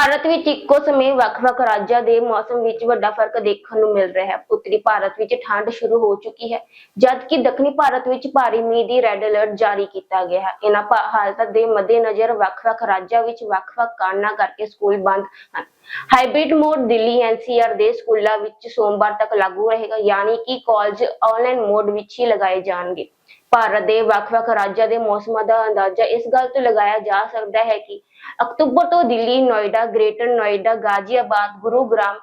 ਭਾਰਤ ਵਿੱਚ ਇੱਕੋ ਸਮੇਂ ਵੱਖ-ਵੱਖ ਰਾਜਾਂ ਦੇ ਮੌਸਮ ਵਿੱਚ ਵੱਡਾ ਫ਼ਰਕ ਦੇਖਣ ਨੂੰ ਮਿਲ ਰਿਹਾ ਹੈ। ਉੱਤਰੀ ਭਾਰਤ ਵਿੱਚ ਠੰਡ ਸ਼ੁਰੂ ਹੋ ਚੁੱਕੀ ਹੈ, ਜਦਕਿ ਦੱਖਣੀ ਭਾਰਤ ਵਿੱਚ ਭਾਰੀ ਮੀਂਹ ਦੀ ਰੈੱਡ ਅਲਰਟ ਜਾਰੀ ਕੀਤਾ ਗਿਆ ਹੈ। ਇਹਨਾਂ ਹਾਲਤਾਂ ਦੇ ਮੱਦੇਨਜ਼ਰ ਵੱਖ-ਵੱਖ ਰਾਜਾਂ ਵਿੱਚ ਵੱਖ-ਵੱਖ ਕਾਰਨਾਂ ਕਰਕੇ ਸਕੂਲ ਬੰਦ ਹਨ। ਹਾਈਬ੍ਰਿਡ ਮੋਡ ਦਿੱਲੀ ਐਨਸੀਆਰ ਦੇ ਸਕੂਲਾਂ ਵਿੱਚ ਸੋਮਵਾਰ ਤੱਕ ਲਾਗੂ ਰਹੇਗਾ, ਯਾਨੀ ਕਿ ਕਾਲਜ ਆਨਲਾਈਨ ਮੋਡ ਵਿੱਚ ਹੀ ਲਗਾਏ ਜਾਣਗੇ। ਭਾਰਤ ਦੇ ਵੱਖ-ਵੱਖ ਰਾਜਾਂ ਦੇ ਮੌਸਮਾਂ ਦਾ ਅੰਦਾਜ਼ਾ ਇਸ ਗੱਲ ਤੋਂ ਲਗਾਇਆ ਜਾ ਸਕਦਾ ਹੈ ਕਿ ਅਕਤੂਬਰ ਤੋਂ ਦਿੱਲੀ, ਨੋਇਡਾ, ਗ੍ਰੇਟਰ ਨੋਇਡਾ, ਗਾਜ਼ੀਆਬਾਦ, ਗੁਰੂਗ੍ਰਾਮ,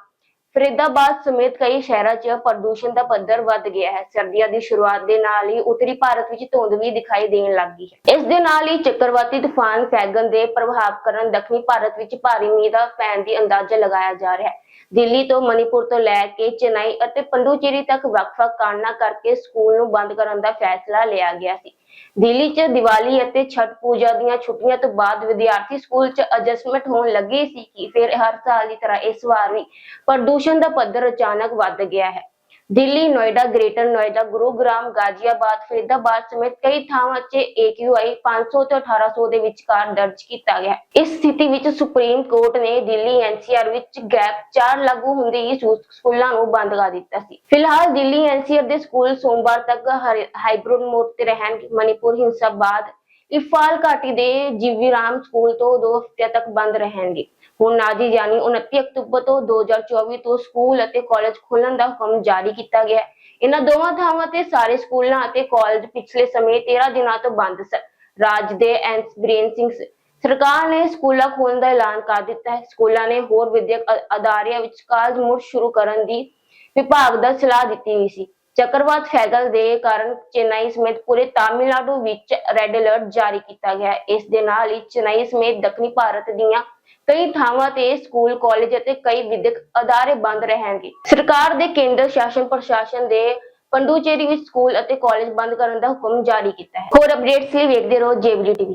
ਫਰੀਦਾਬਾਦ ਸਮੇਤ ਕਈ ਸ਼ਹਿਰਾਂ 'ਚ ਪ੍ਰਦੂਸ਼ਣ ਦਾ ਪੱਧਰ ਵੱਧ ਗਿਆ ਹੈ। ਸਰਦੀਆਂ ਦੀ ਸ਼ੁਰੂਆਤ ਦੇ ਨਾਲ ਹੀ ਉੱਤਰੀ ਭਾਰਤ ਵਿੱਚ ਧੁੰਦ ਵੀ ਦਿਖਾਈ ਦੇਣ ਲੱਗੀ ਹੈ। ਇਸ ਦੇ ਨਾਲ ਹੀ ਚੱਕਰਵਾਤੀ ਤੂਫਾਨ ਫੈਗਨ ਦੇ ਪ੍ਰਭਾਵ ਕਾਰਨ ਦੱਖਣੀ ਭਾਰਤ ਵਿੱਚ ਭਾਰੀ ਮੀਂਹ ਦਾ ਪੈਣ ਦੀ ਅੰਦਾਜ਼ਾ ਲਗਾਇਆ ਜਾ ਰਿਹਾ ਹੈ। ਦਿੱਲੀ ਤੋਂ ਮਣੀਪੁਰ ਤੋਂ ਲੈ ਕੇ ਚੇਨਈ ਅਤੇ ਪੰਡੂਚੇਰੀ ਤੱਕ ਵੱਖ-ਵੱਖ ਕਾਰਨਾਂ ਕਰਕੇ ਸਕੂਲ ਨੂੰ ਬੰਦ ਕਰਨ ਦਾ ਫੈਸਲਾ ਲਿਆ ਗਿਆ ਸੀ। ਦਿੱਲੀ 'ਚ ਦੀਵਾਲੀ ਅਤੇ ਛਠ ਪੂਜਾ ਦੀਆਂ ਛੁੱਟੀਆਂ ਤੋਂ ਬਾਅਦ ਵਿਦਿਆਰਥੀ ਸਕੂਲ 'ਚ ਐਡਜਸਟਮੈਂਟ ਹੋਣ ਲੱਗੇ ਸੀ ਕਿ ਫਿਰ ਹਰ ਸਾਲ ਦੀ ਤਰ੍ਹਾਂ ਇਸ ਵਾਰ ਵੀ ਪ੍ਰਦੂਸ਼ਣ ਦਾ ਪੱਧਰ ਅਚਾਨਕ ਵੱਧ ਗਿਆ ਹੈ। ਦਿੱਲੀ, ਨੋਇਡਾ, ਗ੍ਰੇਟਰ ਨੋਇਡਾ, ਗੁਰੂਗ੍ਰਾਮ, ਗਾਜ਼ੀਆਬਾਦ, ਫਰੀਦਾਬਾਦ ਸਮੇਤ ਕਈ ਥਾਵਾਂ 'ਚ AQI 500 ਤੋਂ 1800 ਦੇ ਵਿਚਕਾਰ ਦਰਜ ਕੀਤਾ ਗਿਆ ਇਸ ਸਥਿਤੀ ਵਿੱਚ ਸੁਪਰੀਮ ਕੋਰਟ ਨੇ ਦਿੱਲੀ NCR ਵਿੱਚ ਗੈਪ 4 ਲਾਗੂ ਹੁੰਦੇ ਹੀ ਸਕੂਲਾਂ ਨੂੰ ਬੰਦ ਕਰ ਦਿੱਤਾ ਸੀ। ਫਿਲਹਾਲ ਦਿੱਲੀ NCR ਦੇ ਸਕੂਲ ਸੋਮਵਾਰ ਤੱਕ ਹਾਈਬ੍ਰਿਡ ਮੋਡ ਤੇ ਰਹਿਣਗੇ। ਮਨੀਪੁਰ ਹਿੰਸਾ ਬਾਅਦ ਇਫਾਲ ਘਾਟੀ ਦੇ ਜੀਵੀਰਾਮ ਸਕੂਲ ਤੋਂ 2 ਹਫ਼ਤਿਆਂ ਤੱਕ ਬੰਦ ਰਹਿਣਗੇ। ਹੁਣ ਨਾਜੀ ਯਾਨੀ 29 ਅਕਤੂਬਰ ਤੋਂ 2024 ਤੋਂ ਸਕੂਲ ਅਤੇ ਕਾਲਜ ਖੋਲਣ ਦਾ ਹੁਕਮ ਜਾਰੀ ਕੀਤਾ ਗਿਆ ਹੈ। ਇਹਨਾਂ ਦੋਵਾਂ ਥਾਵਾਂ ਤੇ ਸਾਰੇ ਸਕੂਲਾਂ ਅਤੇ ਕਾਲਜ ਪਿਛਲੇ ਸਮੇਂ 13 ਦਿਨਾਂ ਤੋਂ ਬੰਦ ਸਨ। ਰਾਜ ਦੇ ਐਸ ਬੀਰੇਨ ਸਿੰਘ ਸਰਕਾਰ ਨੇ ਸਕੂਲਾਂ ਖੋਲਣ ਦਾ ਐਲਾਨ ਕਰ ਦਿੱਤਾ ਹੈ। ਸਕੂਲਾਂ ਨੇ ਹੋਰ ਵਿਦਿਅਕ ਅਦਾਰਿਆਂ ਵਿੱਚ ਕਾਲਜ ਮੁੜ ਸ਼ੁਰੂ ਕਰਨ ਦੀ ਵਿਭਾਗ ਦਾ ਸਲਾਹ ਦਿੱਤੀ ਹੋਈ ਸੀ। ਚੱਕਰਵਾਤ ਫੈਗਲ ਦੇ ਕਾਰਨ ਚੇਨਈ ਸਮੇਤ ਪੂਰੇ ਤਾਮਿਲਨਾਡੂ ਵਿੱਚ ਰੈੱਡ ਅਲਰਟ ਜਾਰੀ ਕੀਤਾ ਗਿਆ ਹੈ। ਇਸ ਦੇ ਨਾਲ ਹੀ ਚੇਨਈ ਸਮੇਤ ਦੱਖਣੀ ਭਾਰਤ ਦੀਆਂ ਕਈ ਥਾਵਾਂ ਤੇ ਸਕੂਲ, ਕਾਲਜ ਅਤੇ ਕਈ ਵਿਦਿਅਕ ਅਦਾਰੇ ਬੰਦ ਰਹਿਣਗੇ। ਸਰਕਾਰ ਦੇ ਕੇਂਦਰ ਸ਼ਾਸਨ ਪ੍ਰਸ਼ਾਸਨ ਦੇ ਪੰਡੂਚੇਰੀ ਵਿੱਚ ਸਕੂਲ ਅਤੇ ਕਾਲਜ ਬੰਦ ਕਰਨ ਦਾ ਹੁਕਮ ਜਾਰੀ ਕੀਤਾ ਹੈ। ਹੋਰ ਅਪਡੇਟਸ ਲਈ ਵੇਖਦੇ ਰਹੋ ਜੇਬੀਡੀ ਟੀਵੀ।